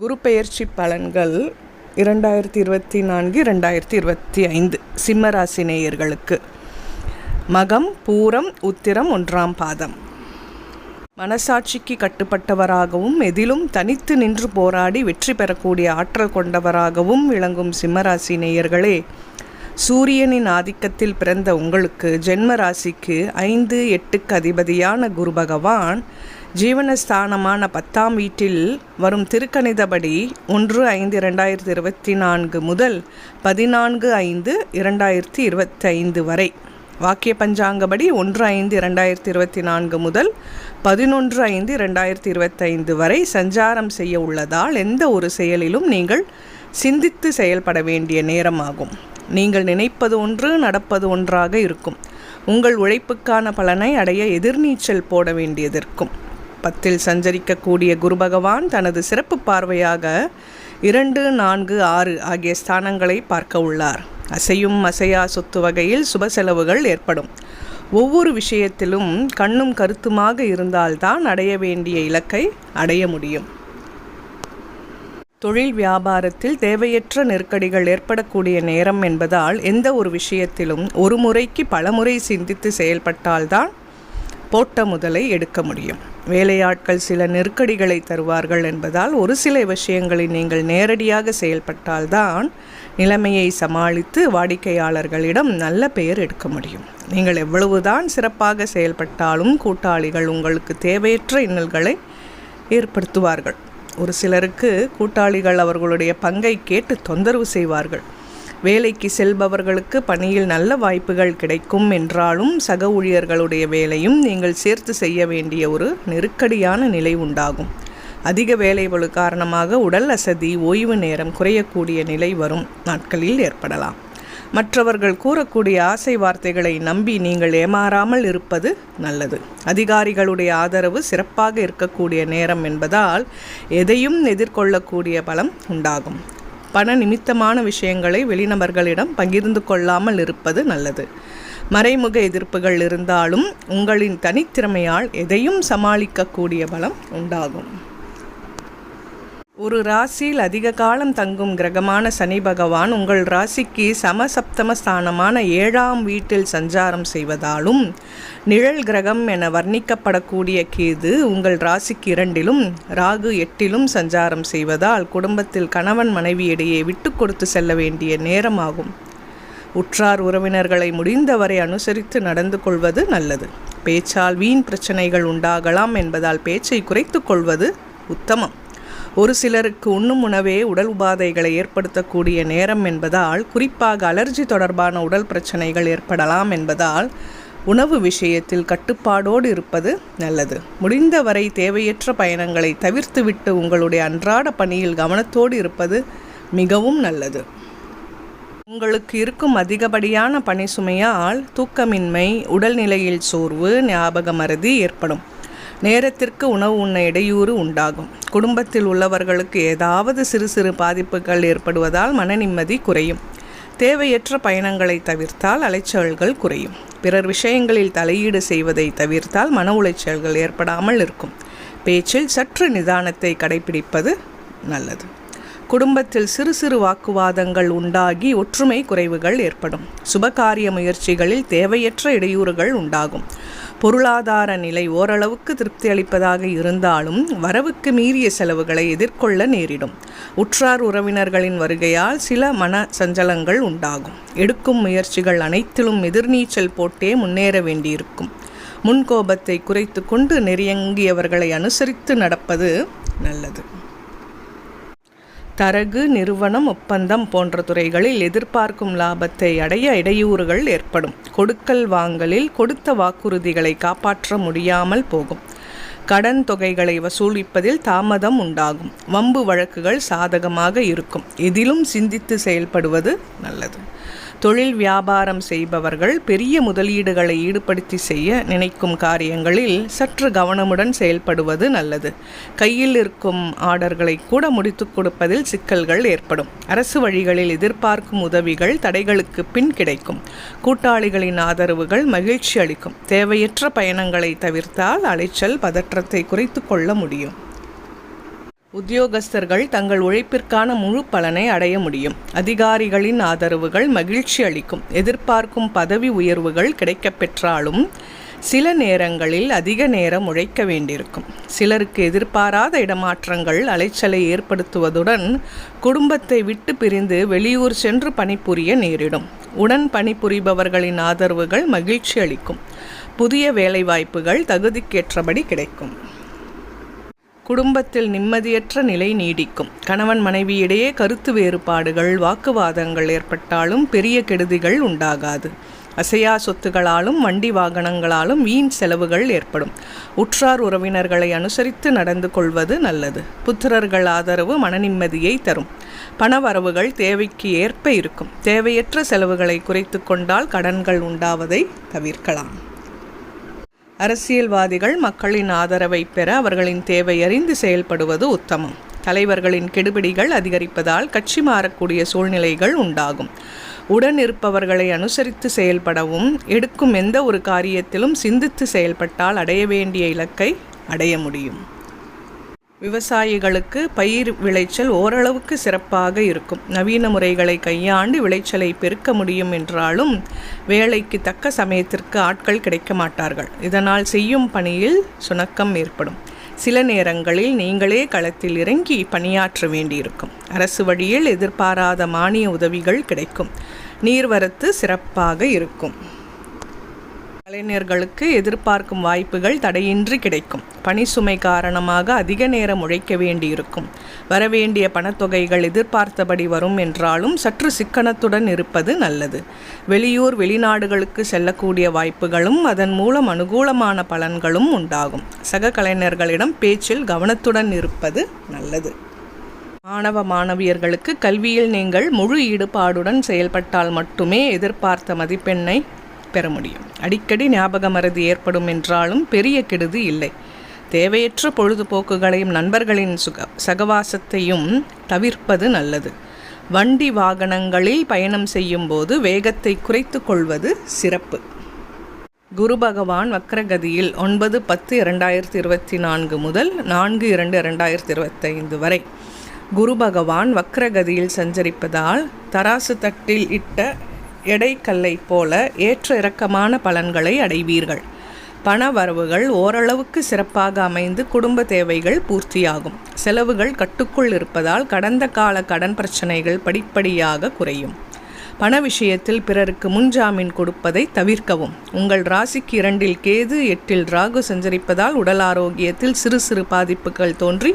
குரு பெயர்ச்சி பலன்கள் இரண்டாயிரத்தி இருபத்தி நான்கு இரண்டாயிரத்தி இருபத்தி ஐந்து சிம்மராசி நேயர்களுக்கு. மகம் பூரம் உத்திரம் ஒன்றாம் பாதம். மனசாட்சிக்கு கட்டுப்பட்டவராகவும் எதிலும் தனித்து நின்று போராடி வெற்றி பெறக்கூடிய ஆற்றல் கொண்டவராகவும் விளங்கும் சிம்மராசி நேயர்களே சூரியனின் ஆதிக்கத்தில் பிறந்த உங்களுக்கு ஜென்மராசிக்கு ஐந்து எட்டுக்கு அதிபதியான குரு பகவான் ஜீவனஸ்தானமான பத்தாம் வீட்டில் வரும் திருக்கணிதபடி ஒன்று ஐந்து இரண்டாயிரத்தி இருபத்தி நான்கு முதல் பதினான்கு ஐந்து இரண்டாயிரத்தி இருபத்தி ஐந்து வரை. வாக்கிய பஞ்சாங்கப்படி ஒன்று ஐந்து இரண்டாயிரத்தி இருபத்தி நான்கு முதல் பதினொன்று ஐந்து இரண்டாயிரத்தி இருபத்தைந்து வரை சஞ்சாரம் செய்ய உள்ளதால் எந்த ஒரு செயலிலும் நீங்கள் சிந்தித்து செயல்பட வேண்டிய நேரமாகும். நீங்கள் நினைப்பது ஒன்று நடப்பது ஒன்றாக இருக்கும். உங்கள் உழைப்புக்கான பலனை அடைய எதிர்நீச்சல் போட வேண்டியதற்கும் பத்தில் சஞ்சரிக்கக்கூடிய குரு பகவான் தனது சிறப்பு பார்வையாக இரண்டு நான்கு ஆறு ஆகிய ஸ்தானங்களை பார்க்க உள்ளார். அசையும் அசையா சொத்து வகையில் சுப செலவுகள் ஏற்படும். ஒவ்வொரு விஷயத்திலும் கண்ணும் கருத்துமாக இருந்தால்தான் அடைய வேண்டிய இலக்கை அடைய முடியும். தொழில் வியாபாரத்தில் தேவையற்ற நெருக்கடிகள் ஏற்படக்கூடிய நேரம் என்பதால் எந்த ஒரு விஷயத்திலும் ஒரு முறைக்கு பலமுறை சிந்தித்து செயல்பட்டால்தான் போட்ட முதலை எடுக்க முடியும். வேலையாட்கள் சில நெருக்கடிகளை தருவார்கள் என்பதால் ஒரு சில விஷயங்களில் நீங்கள் நேரடியாக செயல்பட்டால்தான் நிலைமையை சமாளித்து வாடிக்கையாளர்களிடம் நல்ல பெயர் எடுக்க முடியும். நீங்கள் எவ்வளவுதான் சிறப்பாக செயல்பட்டாலும் கூட்டாளிகள் உங்களுக்கு தேவையற்ற இன்னல்களை ஏற்படுத்துவார்கள். ஒரு சிலருக்கு கூட்டாளிகள் அவர்களுடைய பங்கை கேட்டு தொந்தரவு செய்வார்கள். வேலைக்கு செல்பவர்களுக்கு பணியில் நல்ல வாய்ப்புகள் கிடைக்கும் என்றாலும் சக ஊழியர்களுடைய வேலையும் நீங்கள் சேர்த்து செய்ய வேண்டிய ஒரு நெருக்கடியான நிலை உண்டாகும். அதிக வேலைபளு காரணமாக உடல் அசதி ஓய்வு நேரம் குறையக்கூடிய நிலை வரும் நாட்களில் ஏற்படலாம். மற்றவர்கள் கூறக்கூடிய ஆசை வார்த்தைகளை நம்பி நீங்கள் ஏமாறாமல் இருப்பது நல்லது. அதிகாரிகளுடைய ஆதரவு சிறப்பாக இருக்கக்கூடிய நேரம் என்பதால் எதையும் எதிர்கொள்ளக்கூடிய பலம் உண்டாகும். பண நிமித்தமான விஷயங்களை வெளிநபர்களிடம் பகிர்ந்து கொள்ளாமல் இருப்பது நல்லது. மறைமுக எதிர்ப்புகள் இருந்தாலும் உங்களின் தனித்திறமையால் எதையும் சமாளிக்கக்கூடிய பலம் உண்டாகும். ஒரு ராசியில் அதிக காலம் தங்கும் கிரகமான சனி பகவான் உங்கள் ராசிக்கு சமசப்தம ஸ்தானமான ஏழாம் வீட்டில் சஞ்சாரம் செய்வதாலும் நிழல் கிரகம் என வர்ணிக்கப்படக்கூடிய கேது உங்கள் ராசிக்கு இரண்டிலும் ராகு எட்டிலும் சஞ்சாரம் செய்வதால் குடும்பத்தில் கணவன் மனைவியிடையே விட்டு கொடுத்து செல்ல வேண்டிய நேரமாகும். உற்றார் உறவினர்களை முடிந்தவரை அனுசரித்து நடந்து கொள்வது நல்லது. பேச்சால் வீண் பிரச்சனைகள் உண்டாகலாம் என்பதால் பேச்சை குறைத்து கொள்வது உத்தமம். ஒரு சிலருக்கு உண்ணும் உணவே உடல் உபாதைகளை ஏற்படுத்தக்கூடிய நேரம் என்பதால் குறிப்பாக அலர்ஜி தொடர்பான உடல் பிரச்சனைகள் ஏற்படலாம் என்பதால் உணவு விஷயத்தில் கட்டுப்பாடோடு இருப்பது நல்லது. முடிந்தவரை தேவையற்ற பயணங்களை தவிர்த்துவிட்டு உங்களுடைய அன்றாட பணியில் கவனத்தோடு இருப்பது மிகவும் நல்லது. உங்களுக்கு இருக்கும் அதிகப்படியான பணி சுமையால் தூக்கமின்மை உடல்நிலையில் சோர்வு ஞாபக மறதி ஏற்படும். நேரத்திற்கு உணவு உண்ண இடையூறு உண்டாகும். குடும்பத்தில் உள்ளவர்களுக்கு ஏதாவது சிறு சிறு பாதிப்புகள் ஏற்படுவதால் மன நிம்மதி குறையும். தேவையற்ற பயணங்களை தவிர்த்தால் அலைச்சல்கள் குறையும். பிறர் விஷயங்களில் தலையீடு செய்வதை தவிர்த்தால் மன உளைச்சல்கள் ஏற்படாமல் இருக்கும். பேச்சில் சற்று நிதானத்தை கடைபிடிப்பது நல்லது. குடும்பத்தில் சிறு சிறு வாக்குவாதங்கள் உண்டாகி ஒற்றுமை குறைவுகள் ஏற்படும். சுபகாரிய முயற்சிகளில் தேவையற்ற இடையூறுகள் உண்டாகும். பொருளாதார நிலை ஓரளவுக்கு திருப்தி அளிப்பதாக இருந்தாலும் வரவுக்கு மீறிய செலவுகளை எதிர்கொள்ள நேரிடும். உற்றார் உறவினர்களின் வருகையால் சில மன சஞ்சலங்கள் உண்டாகும். எடுக்கும் முயற்சிகள் அனைத்திலும் எதிர்நீச்சல் போட்டே முன்னேற வேண்டியிருக்கும். முன்கோபத்தை குறைத்து கொண்டு நெறியங்கியவர்களை அனுசரித்து நடப்பது நல்லது. தரகு நிறுவனம் ஒப்பந்தம் போன்ற துறைகளில் எதிர்பார்க்கும் லாபத்தை அடைய இடையூறுகள் ஏற்படும். கொடுக்கல் வாங்கலில் கொடுத்த வாக்குறுதிகளை காப்பாற்ற முடியாமல் போகும். கடன் தொகைகளை வசூலிப்பதில் தாமதம் உண்டாகும். வம்பு வழக்குகள் சாதகமாக இருக்கும். எதிலும் சிந்தித்து செயல்படுவது நல்லது. தொழில் வியாபாரம் செய்பவர்கள் பெரிய முதலீடுகளை ஈடுபடுத்தி செய்ய நினைக்கும் காரியங்களில் சற்று கவனமுடன் செயல்படுவது நல்லது. கையில் இருக்கும் ஆர்டர்களை கூட முடித்து கொடுப்பதில் சிக்கல்கள் ஏற்படும். அரசு வழிகளில் எதிர்பார்க்கும் உதவிகள் தடைகளுக்கு பின் கிடைக்கும். கூட்டாளிகளின் ஆதரவுகள் மகிழ்ச்சி அளிக்கும். தேவையற்ற பயணங்களை தவிர்த்தால் அலைச்சல் பதற்றத்தை குறைத்து கொள்ள முடியும். உத்தியோகஸ்தர்கள் தங்கள் உழைப்பிற்கான முழு பலனை அடைய முடியும். அதிகாரிகளின் ஆதரவுகள் மகிழ்ச்சி அளிக்கும். எதிர்பார்க்கும் பதவி உயர்வுகள் கிடைக்கப் பெற்றாலும் சில நேரங்களில் அதிக நேரம் உழைக்க வேண்டியிருக்கும். சிலருக்கு எதிர்பாராத இடமாற்றங்கள் அலைச்சலை ஏற்படுத்துவதுடன் குடும்பத்தை விட்டு பிரிந்து வெளியூர் சென்று பணிபுரிய நேரிடும். உடன் பணிபுரிபவர்களின் ஆதரவுகள் மகிழ்ச்சி அளிக்கும். புதிய வேலைவாய்ப்புகள் தகுதிக்கேற்றபடி கிடைக்கும். குடும்பத்தில் நிம்மதியற்ற நிலை நீடிக்கும். கணவன் மனைவியிடையே கருத்து வேறுபாடுகள் வாக்குவாதங்கள் ஏற்பட்டாலும் பெரிய கெடுதிகள் உண்டாகாது. அசையா சொத்துகளாலும் வண்டி வாகனங்களாலும் வீண் செலவுகள் ஏற்படும். உற்றார் உறவினர்களை அனுசரித்து நடந்து கொள்வது நல்லது. புத்திரர்கள் ஆதரவு மனநிம்மதியை தரும். பணவரவுகள் தேவைக்கு ஏற்ப இருக்கும். தேவையற்ற செலவுகளை குறைத்து கொண்டால் கடன்கள் உண்டாவதை தவிர்க்கலாம். அரசியல்வாதிகள் மக்களின் ஆதரவை பெற அவர்களின் தேவை அறிந்து செயல்படுவது உத்தமம். தலைவர்களின் கெடுபிடிகள் அதிகரிப்பதால் கட்சி மாறக்கூடிய சூழ்நிலைகள் உண்டாகும். உடன் இருப்பவர்களை அனுசரித்து செயல்படவும் எடுக்கும் எந்த ஒரு காரியத்திலும் சிந்தித்து செயல்பட்டால் அடைய வேண்டிய இலக்கை அடைய முடியும். விவசாயிகளுக்கு பயிர் விளைச்சல் ஓரளவுக்கு சிறப்பாக இருக்கும். நவீன முறைகளை கையாண்டு விளைச்சலை பெருக்க முடியும் என்றாலும் வேலைக்கு தக்க சமயத்திற்கு ஆட்கள் கிடைக்க மாட்டார்கள். இதனால் செய்யும் பணியில் சுணக்கம் ஏற்படும். சில நேரங்களில் நீங்களே களத்தில் இறங்கி பணியாற்ற வேண்டியிருக்கும். அரசு வழியில் எதிர்பாராத மானிய உதவிகள் கிடைக்கும். நீர்வரத்து சிறப்பாக இருக்கும். கலைஞர்களுக்கு எதிர்பார்க்கும் வாய்ப்புகள் தடையின்றி கிடைக்கும். பணி சுமை காரணமாக அதிக நேரம் உழைக்க வேண்டியிருக்கும். வரவேண்டிய பணத்தொகைகள் எதிர்பார்த்தபடி வரும் என்றாலும் சற்று சிக்கனத்துடன் இருப்பது நல்லது. வெளியூர் வெளிநாடுகளுக்கு செல்லக்கூடிய வாய்ப்புகளும் அதன் மூலம் அனுகூலமான பலன்களும் உண்டாகும். சக கலைஞர்களிடம் பேச்சில் கவனத்துடன் இருப்பது நல்லது. மாணவ மாணவியர்களுக்கு கல்வியில் நீங்கள் முழு ஈடுபாடுடன் செயல்பட்டால் மட்டுமே எதிர்பார்த்த மதிப்பெண்ணை பெற முடியும். அடிக்கடி ஞாபக மறதி ஏற்படும் என்றாலும் பெரிய கெடுதி இல்லை. தேவையற்ற பொழுதுபோக்குகளையும் நண்பர்களின் சுக சகவாசத்தையும் தவிர்ப்பது நல்லது. வண்டி வாகனங்களில் பயணம் செய்யும் போது வேகத்தை குறைத்து கொள்வது சிறப்பு. குரு பகவான் வக்ரகதியில் ஒன்பது பத்து இரண்டாயிரத்தி இருபத்தி நான்கு முதல் நான்கு இரண்டு இரண்டாயிரத்தி இருபத்தைந்து வரை குரு பகவான் வக்ரகதியில் சஞ்சரிப்பதால் தராசு தட்டில் இட்ட எடைக்கல்லை போல ஏற்ற இறக்கமான பலன்களை அடைவீர்கள். பண வரவுகள் ஓரளவுக்கு சிறப்பாக அமைந்து குடும்ப தேவைகள் பூர்த்தியாகும். செலவுகள் கட்டுக்குள் இருப்பதால் கடந்த கால கடன் பிரச்சனைகள் படிப்படியாக குறையும். பண விஷயத்தில் பிறருக்கு முன்ஜாமீன் கொடுப்பதை தவிர்க்கவும். உங்கள் ராசிக்கு இரண்டில் கேது எட்டில் ராகு சஞ்சரிப்பதால் உடல் ஆரோக்கியத்தில் சிறு சிறு பாதிப்புகள் தோன்றி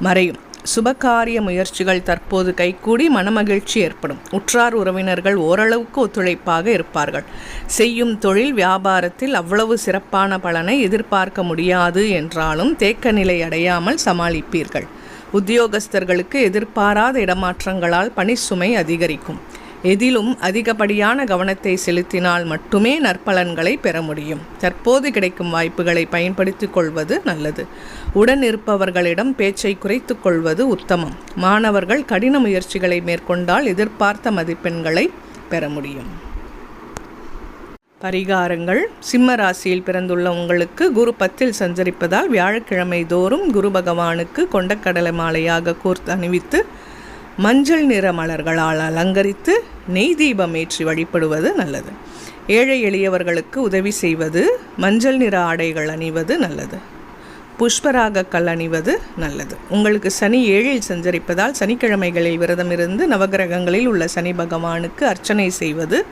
மறையும். சுபகாரிய முயற்சிகள் தற்போது கைகூடி மனமகிழ்ச்சி ஏற்படும். உற்றார் உறவினர்கள் ஓரளவுக்கு ஒத்துழைப்பாக இருப்பார்கள். செய்யும் தொழில் வியாபாரத்தில் அவ்வளவு சிறப்பான பலனை எதிர்பார்க்க முடியாது என்றாலும் தேக்க நிலை அடையாமல் சமாளிப்பீர்கள். உத்தியோகஸ்தர்களுக்கு எதிர்பாராத இடமாற்றங்களால் பணி சுமை அதிகரிக்கும். எதிலும் அதிகப்படியான கவனத்தை செலுத்தினால் மட்டுமே நற்பலன்களை பெற முடியும். தற்போது கிடைக்கும் வாய்ப்புகளை பயன்படுத்திக் கொள்வது நல்லது. உடன் இருப்பவர்களிடம் பேச்சை குறைத்து கொள்வது உத்தமம். மாணவர்கள் கடின முயற்சிகளை மேற்கொண்டால் எதிர்பார்த்த மதிப்பெண்களை பெற முடியும். பரிகாரங்கள். சிம்ம ராசியில் பிறந்துள்ள உங்களுக்கு குரு பத்தில் சஞ்சரிப்பதால் வியாழக்கிழமை தோறும் குரு பகவானுக்கு கொண்டக்கடலை மாலையாக கோர்த்து அணிவித்து மஞ்சள் நிற மலர்களால் அலங்கரித்து நெய் தீபம் ஏற்றி வழிபடுவது நல்லது. ஏழை எளியவர்களுக்கு உதவி செய்வது மஞ்சள் நிற ஆடைகள் அணிவது நல்லது. புஷ்பராக கல் அணிவது நல்லது. உங்களுக்கு சனி ஏழில் சஞ்சரிப்பதால் சனிக்கிழமைகளில் விரதம் இருந்து நவகிரகங்களில் உள்ள சனி பகவானுக்கு அர்ச்சனை செய்வது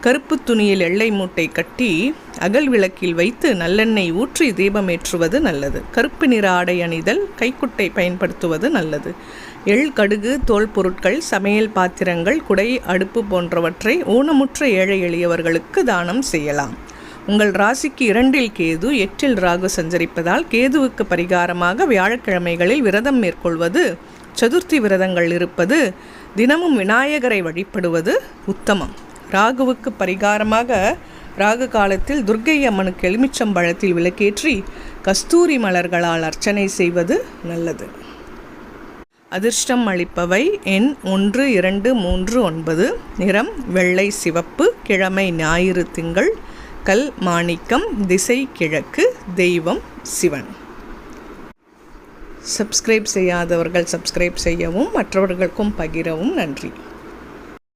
கருப்பு துணியில் எள்ளை மூட்டை கட்டி அகல் விளக்கில் வைத்து நல்லெண்ணெய் ஊற்றி தீபமேற்றுவது நல்லது. கருப்பு நிற ஆடை அணிதல் கைக்குட்டை பயன்படுத்துவது நல்லது. எள் கடுகு தோல் பொருட்கள் சமையல் பாத்திரங்கள் குடை அடுப்பு போன்றவற்றை ஊனமுற்ற ஏழை எளியவர்களுக்கு தானம் செய்யலாம். உங்கள் ராசிக்கு இரண்டில் கேது எட்டில் ராகு சஞ்சரிப்பதால் கேதுவுக்கு பரிகாரமாக வியாழக்கிழமைகளில் விரதம் மேற்கொள்வது சதுர்த்தி விரதங்கள் இருப்பது தினமும் விநாயகரை வழிபடுவது உத்தமம். ராகுவுக்கு பரிகாரமாக ராகு காலத்தில் துர்க்கை அம்மனுக்கு எலுமிச்சம்பழத்தில் விளக்கேற்றி கஸ்தூரி மலர்களால் அர்ச்சனை செய்வது நல்லது. அதிர்ஷ்டம் அளிப்பவை எண் ஒன்று இரண்டு மூன்று ஒன்பது. நிறம் வெள்ளை சிவப்பு கிழமை ஞாயிறு திங்கள் கல் மாணிக்கம் திசை கிழக்கு தெய்வம் சிவன். சப்ஸ்கிரைப் செய்யாதவர்கள் சப்ஸ்கிரைப் செய்யவும் மற்றவர்களுக்கும் பகிரவும் நன்றி.